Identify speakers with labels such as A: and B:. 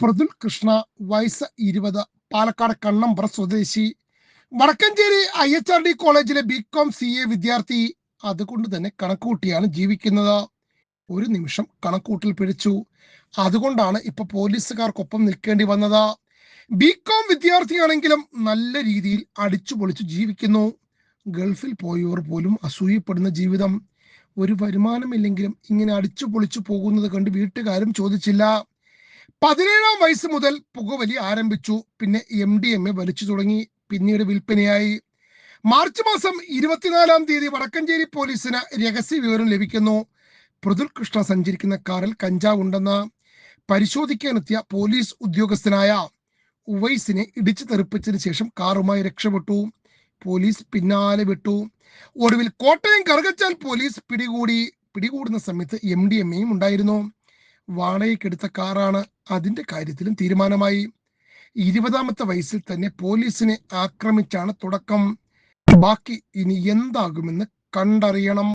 A: പ്രതുൽ കൃഷ്ണ വയസ്സ് ഇരുപത് പാലക്കാട് കണ്ണമ്പ്ര സ്വദേശി. Vadakkanchery I H R D കോളേജിലെ ബി കോം സി എ വിദ്യാർത്ഥി. അതുകൊണ്ട് തന്നെ കണക്കുകൂട്ടിയാണ് ജീവിക്കുന്നത്. ഒരു നിമിഷം കണക്കൂട്ടിൽ പിടിച്ചു. അതുകൊണ്ടാണ് ഇപ്പൊ പോലീസുകാർക്കൊപ്പം നിൽക്കേണ്ടി വന്നത്. ബി കോം വിദ്യാർത്ഥിയാണെങ്കിലും നല്ല രീതിയിൽ അടിച്ചു പൊളിച്ചു ജീവിക്കുന്നു. ഗൾഫിൽ പോയവർ പോലും അസൂയപ്പെടുന്ന ജീവിതം. ഒരു വരുമാനമില്ലെങ്കിലും ഇങ്ങനെ അടിച്ചു പൊളിച്ചു പോകുന്നത് കണ്ട് വീട്ടുകാരും ചോദിച്ചില്ല. പതിനേഴാം വയസ്സ് മുതൽ പുകവലി ആരംഭിച്ചു. പിന്നെ എം ഡി എം എ വലിച്ചു തുടങ്ങി. പിന്നീട് വിൽപ്പനയായി. മാർച്ച് മാസം ഇരുപത്തിനാലാം തീയതി വടക്കഞ്ചേരി പോലീസിന് രഹസ്യ വിവരം ലഭിക്കുന്നു. പൃഥുൽ കൃഷ്ണ സഞ്ചരിക്കുന്ന കാറിൽ കഞ്ചാവ് ഉണ്ടെന്ന് പരിശോധിക്കാനെത്തിയ പോലീസ് ഉദ്യോഗസ്ഥനായ ഉവൈസിനെ ഇടിച്ചു തെറിപ്പിച്ചതിന് ശേഷം കാറുമായി രക്ഷപ്പെട്ടു. പോലീസ് പിന്നാലെ വിട്ടു. ഒടുവിൽ കോട്ടയം കറുകച്ചാൽ പോലീസ് പിടികൂടി. പിടികൂടുന്ന സമയത്ത് എം ഡി എം എയും ഉണ്ടായിരുന്നു. വാടകയ്ക്കെടുത്ത കാറാണ് അതിന്റെ കാര്യത്തിലും തീരുമാനമായി. ഇരുപതാമത്തെ വയസ്സിൽ തന്നെ പോലീസിനെ ആക്രമിച്ചാണ് തുടക്കം. ബാക്കി ഇനി എന്താകുമെന്ന് കണ്ടറിയണം.